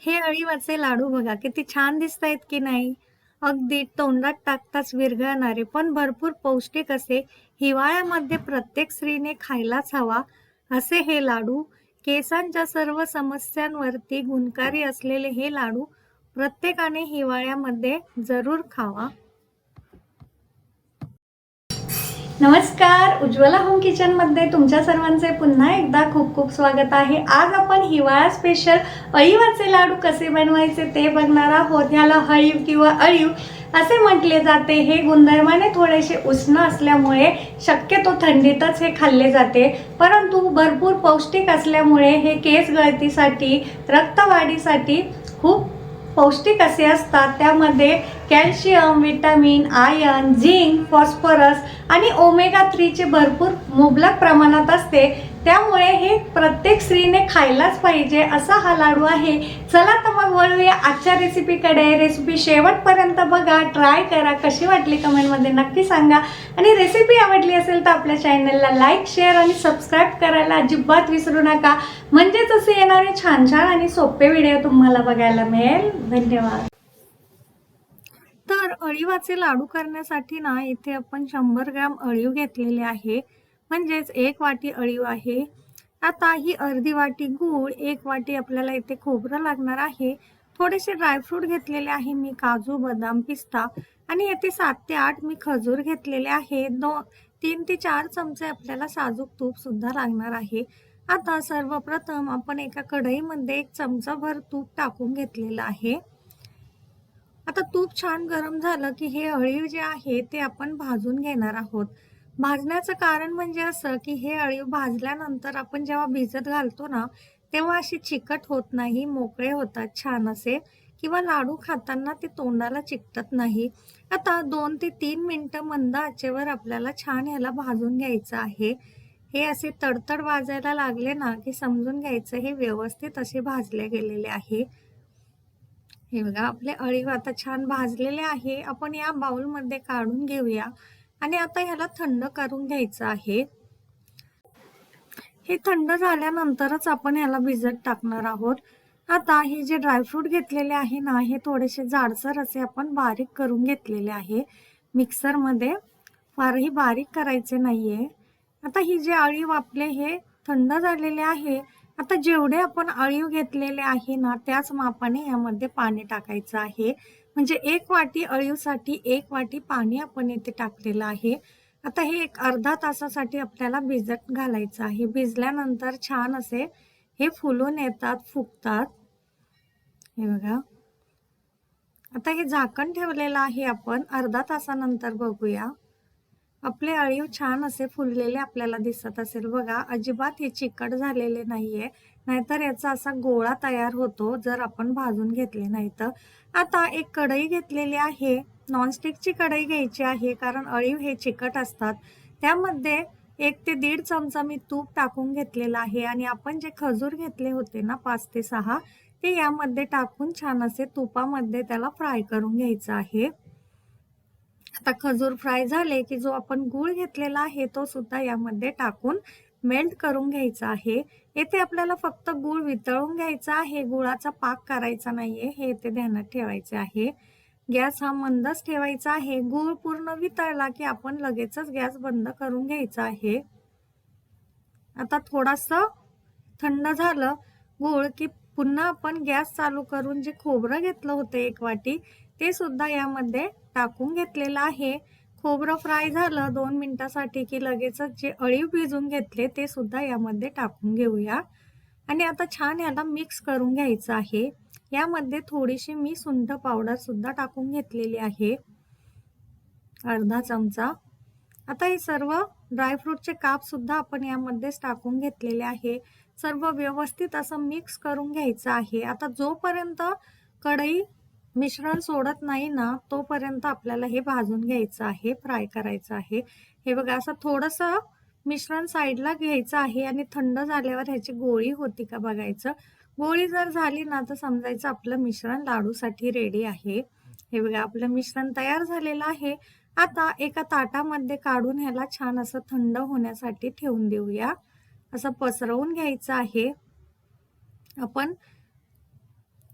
हे अळीवाचे लाडू बघा किती छान दिसत आहेत की नाही? अगदी तोंडात टाकताच विरघळणारे पण भरपूर पौष्टिक असे हिवाळ्यामध्ये प्रत्येक स्त्रीने खायलाच हवा. असे हे लाडू केसांच्या सर्व समस्यांवरती गुणकारी असलेले हे लाडू प्रत्येकाने हिवाळ्यामध्ये जरूर खावा. नमस्कार उज्ज्वला होम किचनमध्ये तुमच्या सर्वांचे पुन्हा एकदा खूप खूप स्वागत आहे. आज आपण हिवाळा स्पेशल अळीवाचे लाडू कसे बनवायचे ते बघणार आहोत. ह्याला हळीव किंवा अळीव असे म्हटले जाते. हे गुणधर्माने थोडेसे उष्ण असल्यामुळे शक्यतो थंडीतच हे खाल्ले जाते. परंतु भरपूर पौष्टिक असल्यामुळे हे केस गळतीसाठी रक्तवाढीसाठी खूप पौष्टिक असे असतात. त्यामध्ये calcium vitamin iron zinc phosphorus आणि ओमेगा थ्रीचे भरपूर मुबलक प्रमाणात असते. त्यामुळे हे प्रत्येक स्त्रीने खायलाच पाहिजे असा हा लाडू आहे. चला तर मग वळूया आजच्या रेसिपीकडे रेसिपी शेवटपर्यंत बघा. ट्राय करा. कशी वाटली कमेंटमध्ये नक्की सांगा. आणि रेसिपी आवडली असेल तर आपल्या चॅनलला लाईक शेअर आणि सबस्क्राईब करायला अजिबात विसरू नका. म्हणजेच असे येणारे छान छान आणि सोपे व्हिडिओ तुम्हाला बघायला मिळेल. धन्यवाद. तर अळीवाचे लाडू करण्यासाठी ना इथे आपण शंभर ग्राम अळीव घेतलेले आहे. म्हणजेच एक वाटी अळीव आहे. आता ही अर्धी वाटी गूळ एक वाटी आपल्याला इथे खोबरं लागणार आहे. थोडेसे ड्रायफ्रूट घेतलेले आहे मी काजू बदाम पिस्ता आणि येथे सात ते आठ मी खजूर घेतलेले आहे. दोन तीन ते चार चमचे आपल्याला साजूक तूप सुद्धा लागणार आहे. आता सर्वप्रथम आपण एका कढईमध्ये एक चमचाभर तूप टाकून घेतलेलं आहे. आता तूप छान गरम झालं की हे अळीव जे आहे ते आपण भाजून घेणार आहोत. भाजण्याचं कारण म्हणजे असं की हे अळीव भाजल्यानंतर आपण जेव्हा भिजत घालतो ना तेव्हा अशी चिकट होत नाही मोकळे होतात छान असे. किंवा लाडू खाताना ते तोंडाला चिकटत नाही. आता दोन ते तीन मिनटं मंद आचेवर आपल्याला छान ह्याला भाजून घ्यायचं आहे. हे असे तडतड वाजायला लागले ना की समजून घ्यायचं हे व्यवस्थित असे भाजले गेलेले आहे. हे बघा आपले अळीव आता छान भाजलेले आहे. आपण या बाउलमध्ये काढून घेऊया. आणि आता ह्याला थंड करून घ्यायचं आहे. हे थंड झाल्यानंतरच आपण ह्याला भिजत टाकणार आहोत. आता हे जे ड्रायफ्रूट घेतलेले आहे ना हे थोडेसे जाडसर असे आपण बारीक करून घेतलेले आहे. मिक्सरमध्ये फारही बारीक करायचे नाहीये. आता ही जे अळीव आपले हे थंड झालेले आहे. आता जेवढे आपण अळीव घेतलेले आहे ना त्याच मापाने यामध्ये पाणी टाकायचं आहे. म्हणजे एक वाटी अळीवसाठी एक वाटी पाणी आपण येथे टाकलेलं आहे. आता हे एक अर्धा तासासाठी आपल्याला भिजत घालायचं आहे. भिजल्यानंतर छान असे हे फुलून येतात फुगतात. हे बघा. आता हे झाकण ठेवलेलं आहे आपण. अर्धा तासानंतर बघूया. आपले अळीव छान असे फुललेले आपल्याला दिसत असेल. बघा अजिबात हे चिकट झालेले नाहीये. नाहीतर याचा असा गोळा तयार होतो जर आपण भाजून घेतले नाही तर. आता एक कढई घेतलेली आहे. नॉनस्टिकची कढई घ्यायची आहे कारण अळीव हे चिकट असतात. त्यामध्ये एक ते दीड चमचा मी तूप टाकून घेतलेला आहे आणि आपण जे खजूर घेतले होते ना पाच ते सहा ते यामध्ये टाकून छान असे तुपामध्ये त्याला फ्राय करून घ्यायचं आहे. आता खजूर फ्राय झाले की जो आपण गूळ घेतलेला आहे तो सुद्धा यामध्ये टाकून मेल्ट करून घ्यायचा आहे. येथे आपल्याला फक्त गूळ वितळून घ्यायचा आहे. गुळाचा पाक करायचा नाहीये. हे येथे ध्यानात ठेवायचे आहे. गॅस हा मंदच ठेवायचा आहे. गूळ पूर्ण वितळला की आपण लगेचच गॅस बंद करून घ्यायचा आहे. आता थोडासा थंड झालं गूळ की पुन्हा आपण गॅस चालू करून जे खोबरं घेतलं होतं एक वाटी ते सुद्धा यामध्ये टाकून घेतलेलं आहे. खोबरं फ्राय झालं दोन मिनटासाठी की लगेचच जे अळीव भिजून घेतले ते सुद्धा यामध्ये टाकून घेऊया. आणि आता छान याला मिक्स करून घ्यायचं आहे. यामध्ये थोडीशी मी सुंठ पावडर सुद्धा टाकून घेतलेली आहे. अर्धा चमचा. आता हे सर्व ड्रायफ्रूटचे काप सुद्धा आपण यामध्येच टाकून घेतलेले आहे. सर्व व्यवस्थित असं मिक्स करून घ्यायचं आहे. आता जोपर्यंत कढई मिश्रण सोडत नाही ना तोपर्यंत आपल्याला हे भाजून घ्यायचं आहे फ्राय करायचं आहे. हे बघा असं थोडंसं मिश्रण साईडला घ्यायचं आहे आणि थंड झाल्यावर ह्याची गोळी होती का बघायचं. गोळी जर झाली ना तर समजायचं आपलं मिश्रण लाडूसाठी रेडी आहे. हे बघा आपलं मिश्रण तयार झालेलं आहे. आता एका ताटामध्ये काढून ह्याला छान असं थंड होण्यासाठी ठेवून देऊया. असं पसरवून घ्यायचं आहे. आपण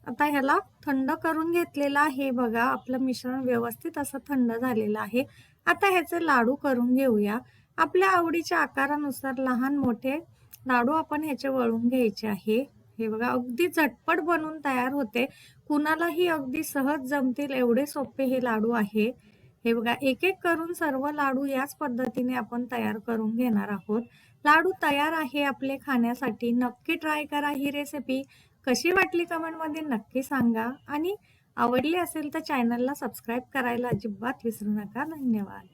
आता ह्याला थंड करून घेतलेलं आहे बघा. आपलं मिश्रण व्यवस्थित असं थंड झालेलं आहे. आता ह्याचे लाडू करून घेऊया. आपल्या आवडीच्या आकारानुसार लहान मोठे लाडू आपण ह्याचे वळून घ्यायचे आहे. हे बघा अगदी झटपट बनून तयार होते. कुणालाही अगदी सहज जमतील एवढे सोपे हे लाडू आहे. हे बघा एक एक करून सर्व लाडू याच पद्धतीने आपण तयार करून घेणार आहोत. लाडू तयार आहे आपले खाण्यासाठी. नक्की ट्राय करा ही रेसिपी. कशी वाटली कमेंटमध्ये नक्की सांगा. आणि आवडली असेल तर चॅनलला सबस्क्राईब करायला अजिबात विसरू नका. धन्यवाद.